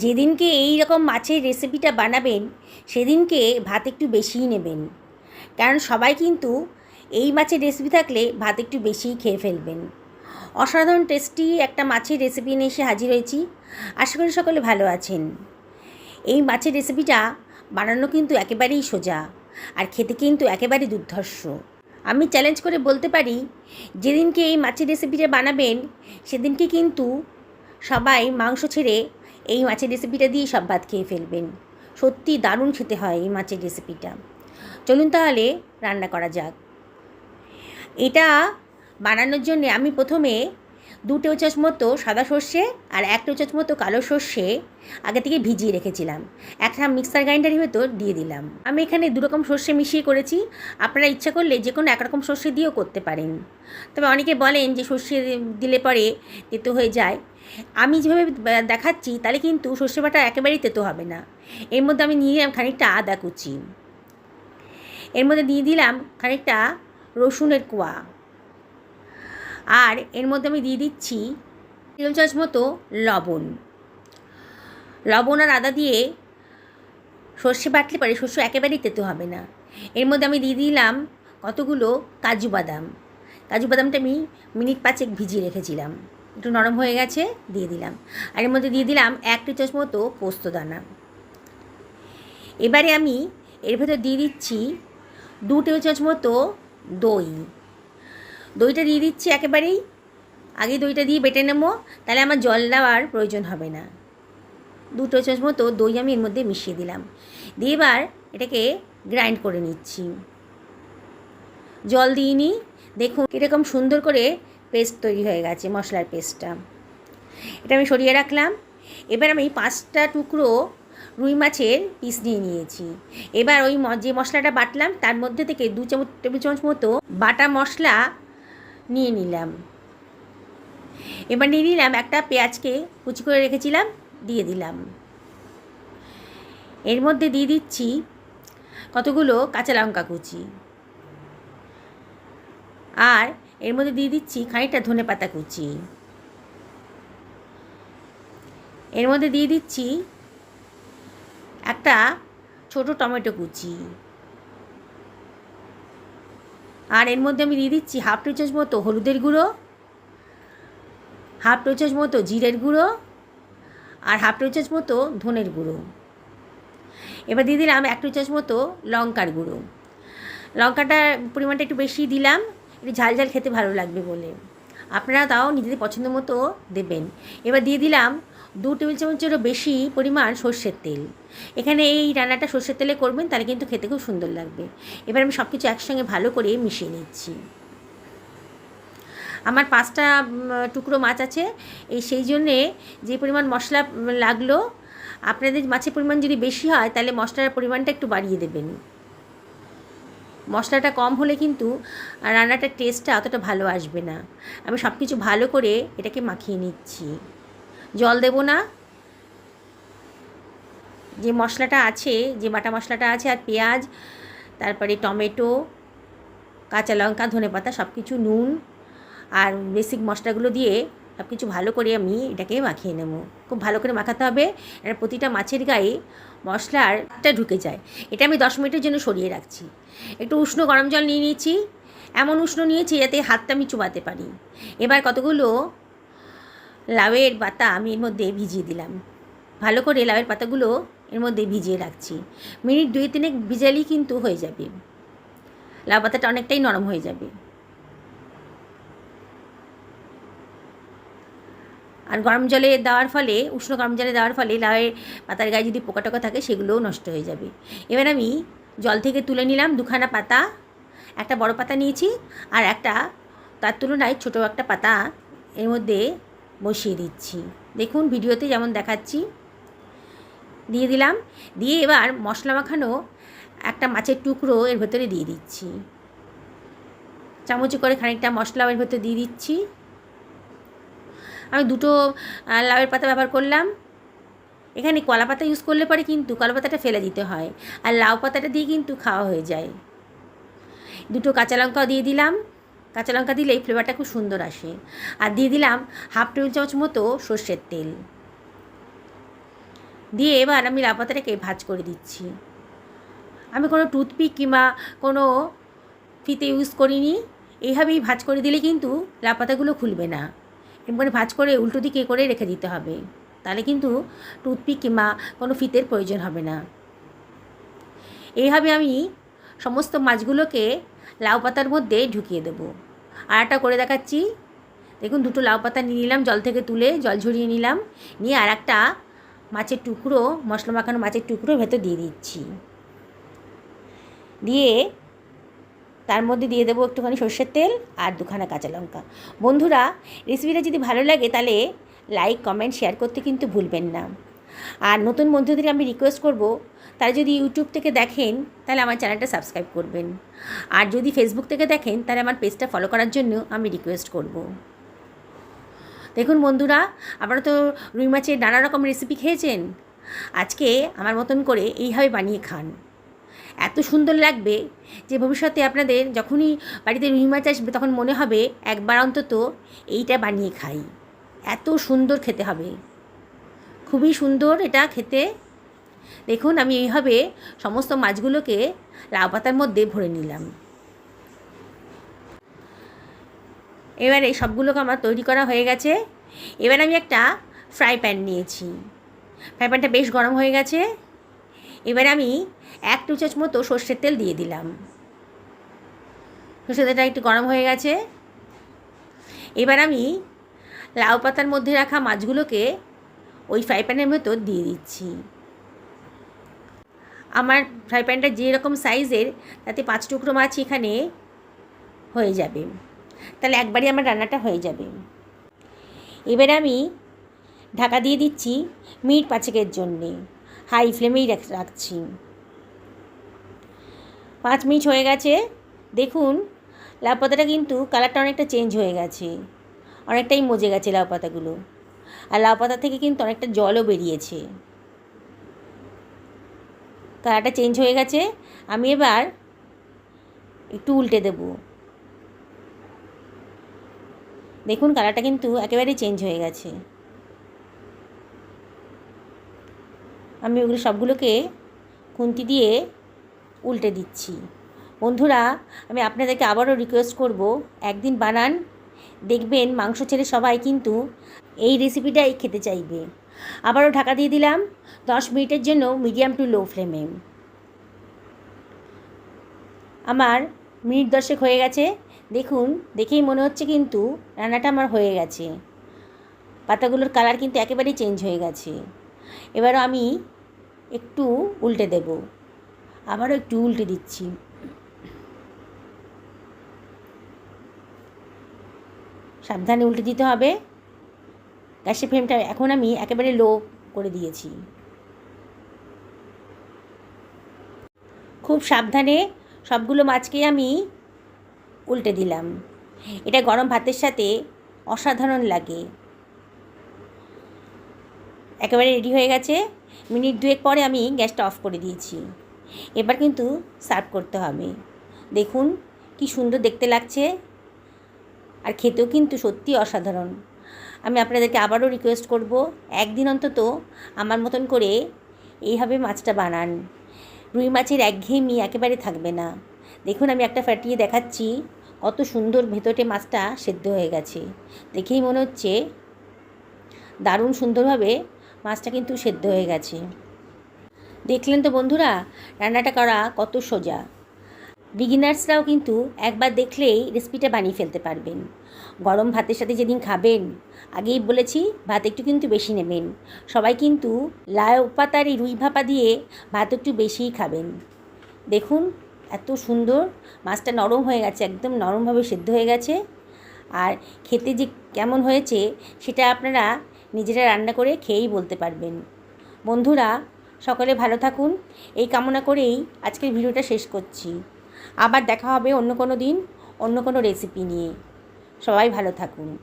যেদিনকে এই রকম মাছের রেসিপিটা বানাবেন, সেদিনকে ভাত একটু বেশিই নেবেন। কারণ সবাই কিন্তু এই মাছের রেসিপি থাকলে ভাত একটু বেশিই খেয়ে ফেলবেন। অসাধারণ টেস্টি একটা মাছের রেসিপি নিয়ে এসে হাজির হয়েছি। আশা করি সকলে ভালো আছেন। এই মাছের রেসিপিটা বানানো কিন্তু একেবারেই সোজা, আর খেতে কিন্তু একেবারেই দুর্ধর্ষ। আমি চ্যালেঞ্জ করে বলতে পারি, যেদিনকে এই মাছের রেসিপিটা বানাবেন, সেদিনকে কিন্তু সবাই মাংস ছেড়ে এই মাছের রেসিপিটা দিয়ে সব ভাত খেয়ে ফেলবেন। সত্যি দারুণ খেতে হয় এই মাছের রেসিপিটা। চলুন তাহলে রান্না করা যাক। এটা বানানোর জন্যে আমি প্রথমে দু চামচ মতো সাদা সর্ষে আর এক চামচ মতো কালো সর্ষে আগে থেকে ভিজিয়ে রেখেছিলাম। একটা মিক্সার গ্রাইন্ডারের ভেতর দিয়ে দিলাম। আমি এখানে দুরকম সর্ষে মিশিয়ে করেছি। আপনারা ইচ্ছা করলে যে কোনো একরকম সর্ষে দিয়েও করতে পারেন। তবে অনেকে বলেন যে সর্ষে দিলে পরে তেতো হয়ে যায়। আমি যেভাবে দেখাচ্ছি, তাহলে কিন্তু সর্ষে বাটা একেবারেই তেতো হবে না। এর মধ্যে আমি নিয়ে নিলাম খানিকটা আদা কুচি। এর মধ্যে দিয়ে দিলাম খানিকটা রসুনের কোয়া। আর এর মধ্যে আমি দিয়ে দিচ্ছি টেবিল চামচ মতো লবণ। লবণ আর আদা দিয়ে সর্ষে বাটলে পরে শস্য একেবারেই তেতো হবে না। এর মধ্যে আমি দিয়ে দিলাম কতগুলো কাজু বাদাম। কাজু বাদামটা আমি মিনিট পাঁচেক ভিজিয়ে রেখেছিলাম। একটু নরম হয়ে গেছে, দিয়ে দিলাম। আর এর মধ্যে দিয়ে দিলাম এক টি চামচ মতো পোস্ত দানা। এবারে আমি এর ভেতর দিয়ে দিচ্ছি দু টেবিল চামচ মতো দই। দইটা দিয়ে দিচ্ছি একেবারেই। আগে দইটা দিয়ে বেটে নেব, তাহলে আমার জল দেওয়ার প্রয়োজন হবে না। দু টেবিল চামচ মতো দই আমি এর মধ্যে মিশিয়ে দিলাম। দিয়ে এবার এটাকে গ্রাইন্ড করে নিচ্ছি। জল দিইনি দেখুন এরকম সুন্দর করে পেস্ট তৈরি হয়ে গেছে, মশলার পেস্টটা। এটা আমি সরিয়ে রাখলাম। এবার আমি পাঁচটা টুকরো রুই মাছের পিস নিয়ে নিয়েছি। এবার ওই যে মশলাটা বাটলাম, তার মধ্যে থেকে দু চামচ, টেবিল চামচ মতো বাটা মশলা নিয়ে নিলাম। এবার নিয়ে নিলাম একটা পেঁয়াজকে কুচি করে রেখেছিলাম, দিয়ে দিলাম। এর মধ্যে দিয়ে দিচ্ছি কতগুলো কাঁচা লঙ্কা কুচি। আর এর মধ্যে দিয়ে দিচ্ছি খানিকটা ধনে পাতা কুচি। এর মধ্যে দিয়ে দিচ্ছি একটা ছোট টমেটো কুচি। আর এর মধ্যে আমি দিয়ে দিচ্ছি হাফ টি মতো হলুদের গুঁড়ো, হাফ টি মতো জিরের গুঁড়ো, আর হাফ টি মতো ধনের গুঁড়ো। এবার দিয়ে দিলাম এক টি মতো লঙ্কার গুঁড়ো। লঙ্কাটার পরিমাণটা একটু বেশি দিলাম। একটু ঝাল ঝাল খেতে ভালো লাগবে বলে। আপনারা তাও নিজেদের পছন্দ মতো দেবেন। এবার দিয়ে দিলাম দু টেবিল চামচেরও বেশি পরিমাণ সর্ষের তেল। এখানে এই রান্নাটা সর্ষের তেলে করবেন, তাহলে কিন্তু খেতে খুব সুন্দর লাগবে। এবার আমি সব কিছু একসঙ্গে ভালো করে মিশিয়ে নিচ্ছি। আমার পাঁচটা টুকরো মাছ আছে। এই সেই জন্যে যে পরিমাণ মশলা লাগল, আপনাদের মাছের পরিমাণ যদি বেশি হয়, তাহলে মশলার পরিমাণটা একটু বাড়িয়ে দেবেন। মশলাটা কম হলে কিন্তু রান্নাটার টেস্টটা অতটা ভালো আসবে না। আমি সব কিছু ভালো করে এটাকে মাখিয়ে নিচ্ছি। জল দেব না। যে মশলাটা আছে, যে বাটা মশলাটা আছে আর পেঁয়াজ, তারপরে টমেটো, কাঁচা লঙ্কা ধনে পাতা সব কিছু নুন আর বেসিক মশলাগুলো দিয়ে সব কিছু ভালো করে আমি এটাকে মাখিয়ে নেব। খুব ভালো করে মাখাতে হবে। এটা প্রতিটা মাছের গায়ে মশলারটা ঢুকে যায়। এটা আমি দশ মিনিটের জন্য সরিয়ে রাখছি। একটু উষ্ণ গরম জল নিয়ে নিয়েছি। এমন উষ্ণ নিয়েছি যাতে হাতটা আমি চুবাতে পারি। এবার কতগুলো লাউয়ের পাতা আমি এর মধ্যে ভিজিয়ে দিলাম। ভালো করে লাউয়ের পাতাগুলো এর মধ্যে ভিজিয়ে রাখছি। মিনিট দুই তিনে ভিজালেই কিন্তু হয়ে যাবে। লাউ পাতাটা অনেকটাই নরম হয়ে যাবে। আর গরম জলে দেওয়ার ফলে, উষ্ণ গরম জলে দেওয়ার ফলে লাউয়ের পাতার গায়ে যদি পোকা টোকা থাকে, সেগুলোও নষ্ট হয়ে যাবে। এবার আমি জল থেকে তুলে নিলাম দুখানা পাতা। একটা বড় পাতা নিয়েছি আর একটা, তার তুলনায় ছোটো একটা পাতা এর মধ্যে বসিয়ে দিচ্ছি। দেখুন, ভিডিওতে যেমন দেখাচ্ছি। দিয়ে দিলাম। দিয়ে এবার মশলা মাখানো একটা মাছের টুকরো এর ভেতরে দিয়ে দিচ্ছি। চামচে করে খানিকটা মশলা এর ভেতরে দিয়ে দিচ্ছি। আমি দুটো লাউয়ের পাতা ব্যবহার করলাম। এখানে কলা পাতা ইউজ করলে পরে কিন্তু কলা পাতাটা ফেলে দিতে হয়। আর লাউ পাতাটা দিয়ে কিন্তু খাওয়া হয়ে যায়। দুটো কাঁচা লঙ্কাও দিয়ে দিলাম। কাঁচা লঙ্কা দিলে এই ফ্লেভারটা খুব সুন্দর আসে। আর দিয়ে দিলাম হাফ টেবিল চামচ মতো সর্ষের তেল। দিয়ে এবার আমি লাউ পাতাটাকে ভাজ করে দিচ্ছি। আমি কোনো টুথপিক কিংবা কোনো ফিতে ইউজ করিনি। এইভাবেই ভাজ করে দিলে কিন্তু লাউ পাতাগুলো খুলবে না। এরপরে ভাজ করে, উল্টো দিকে করে রেখে দিতে হবে। তাহলে কিন্তু টুথপিক কিংবা কোনো ফিতের প্রয়োজন হবে না। এইভাবে আমি সমস্ত মাছগুলোকে লাউ পাতার মধ্যে ঢুকিয়ে দেবো। আর একটা করে দেখাচ্ছি। দেখুন, দুটো লাউ পাতা নিয়ে নিলাম, জল থেকে তুলে জল ঝরিয়ে নিলাম। নিয়ে আর একটা মাছের টুকরো, মশলা মাখানো মাছের টুকরো ভেতর দিয়ে দিচ্ছি। দিয়ে তার মধ্যে দিয়ে দেবো একটুখানি সর্ষের তেল আর দুখানা কাঁচা লঙ্কা। বন্ধুরা রেসিপিটা যদি ভালো লাগে তাহলে লাইক কমেন্ট শেয়ার করতে কিন্তু ভুলবেন না। আর নতুন বন্ধুদের আমি রিকোয়েস্ট করব, তারা যদি ইউটিউব থেকে দেখেন তাহলে আমার চ্যানেলটা সাবস্ক্রাইব করবেন। আর যদি ফেসবুক থেকে দেখেন তাহলে আমার পেজটা ফলো করার জন্য আমি রিকোয়েস্ট করব। দেখুন বন্ধুরা, আপনারা তো রুই মাছের নানা রকম রেসিপি খেয়েছেন। আজকে আমার মতন করে এইভাবে বানিয়ে খান। এত সুন্দর লাগবে যে ভবিষ্যতে আপনাদের যখনই বাড়িতে রুই মাছ আসবে তখন মনে হবে একবার অন্তত এইটা বানিয়ে খাই। এত সুন্দর খেতে হবে। খুবই সুন্দর এটা খেতে। দেখুন, আমি এইভাবে সমস্ত মাছগুলোকে লাউ পাতার মধ্যে ভরে নিলাম। এবারে সবগুলোকে আমার তৈরি করা হয়ে গেছে। এবার আমি একটা ফ্রাই প্যান নিয়েছি। ফ্রাই প্যানটা বেশ গরম হয়ে গেছে। এবারে আমি এক টু চামচ মতো সর্ষের তেল দিয়ে দিলাম। সর্ষের তেলটা একটু গরম হয়ে গেছে। এবার আমি লাউ পাতার মধ্যে রাখা মাছগুলোকে ওই ফ্রাই প্যানের ভেতর দিয়ে দিচ্ছি। আমার ফ্রাই প্যানটা যেরকম সাইজের, তাতে পাঁচ টুকরো মাছ এখানে হয়ে যাবে। তাহলে একবারই আমার রান্নাটা হয়ে যাবে। এবার আমি ঢাকা দিয়ে দিচ্ছি মিনিট পাঁচেকের জন্যে। হাই ফ্লেমেই রাখছি। পাঁচ মিনিট হয়ে গেছে। দেখুন লাউ পাতাটা কিন্তু কালারটা অনেকটা চেঞ্জ হয়ে গেছে। অনেকটাই মজে গেছে লাউ পাতাগুলো আর লাউ পাতা থেকে কিন্তু অনেকটা জলও বেরিয়েছে। কালারটা চেঞ্জ হয়ে গেছে। আমি এবার একটু উল্টে দেব। দেখুন, কালারটা কিন্তু একেবারেই চেঞ্জ হয়ে গেছে। আমি ওগুলো সবগুলোকে খুন্তি দিয়ে উল্টে দিচ্ছি। বন্ধুরা, আমি আপনাদেরকে আবারও রিকোয়েস্ট করব, একদিন বানান, দেখবেন মাংস ছেড়ে সবাই কিন্তু এই রেসিপিটাই খেতে চাইবে। আবারও ঢাকা দিয়ে দিলাম, দশ মিনিটের জন্য মিডিয়াম টু লো ফ্লেমে আমার মিনিট দশেক হয়ে গেছে, দেখুন, দেখেই মনে হচ্ছে কিন্তু রান্নাটা আমার হয়ে গেছে। পাতাগুলোর কালার কিন্তু একেবারেই চেঞ্জ হয়ে গেছে। এবারও আমি একটু উল্টে দেব। আবারও একটু উল্টে দিচ্ছি। সাবধানে উল্টে দিতে হবে। গ্যাসের ফ্লেমটা এখন আমি একেবারে লো করে দিয়েছি। খুব সাবধানে সবগুলো মাছকে আমি উল্টে দিলাম। এটা গরম ভাতের সাথে অসাধারণ লাগে। একেবারে রেডি হয়ে গেছে। মিনিট দুয়েক পরে আমি গ্যাসটা অফ করে দিয়েছি। এবার কিন্তু সার্ভ করতে হবে। দেখুন কি সুন্দর দেখতে লাগছে। আর খেতেও কিন্তু সত্যি অসাধারণ। আমি আপনাদেরকে আবারও রিকোয়েস্ট করব, একদিন অন্তত আমার মতন করে এইভাবে মাছটা বানান। রুই মাছের একঘেয়েমি একেবারে থাকবে না। দেখুন আমি একটা ফাটিয়ে দেখাচ্ছি, কত সুন্দর ভেতরে মাছটা সেদ্ধ হয়ে গেছে। দেখেই মনে হচ্ছে দারুণ সুন্দরভাবে মাছটা কিন্তু সেদ্ধ হয়ে গেছে। দেখলেন তো বন্ধুরা, রান্নাটা করা কত সোজা। বিগিনার্সরাও কিন্তু একবার দেখলেই রেসিপিটা বানিয়ে ফেলতে পারবেন। গরম ভাতের সাথে যেদিন খাবেন, আগেই বলেছি ভাত একটু কিন্তু বেশি নেবেন। সবাই কিন্তু লাউ পাতার এই রুই ভাপা দিয়ে ভাত একটু বেশিই খাবেন। দেখুন, এত সুন্দর, মাছটা নরম হয়ে গেছে, একদম নরমভাবে সেদ্ধ হয়ে গেছে। আর খেতে যে কেমন হয়েছে, সেটা আপনারা নিজেরা রান্না করে খেয়েই বলতে পারবেন। বন্ধুরা, সকলে ভালো থাকুন। এই কামনা করেই আজকের ভিডিওটা শেষ করছি। আবার দেখা হবে অন্য কোনো দিন, অন্য কোনো রেসিপি নিয়ে। সবাই ভালো থাকুন।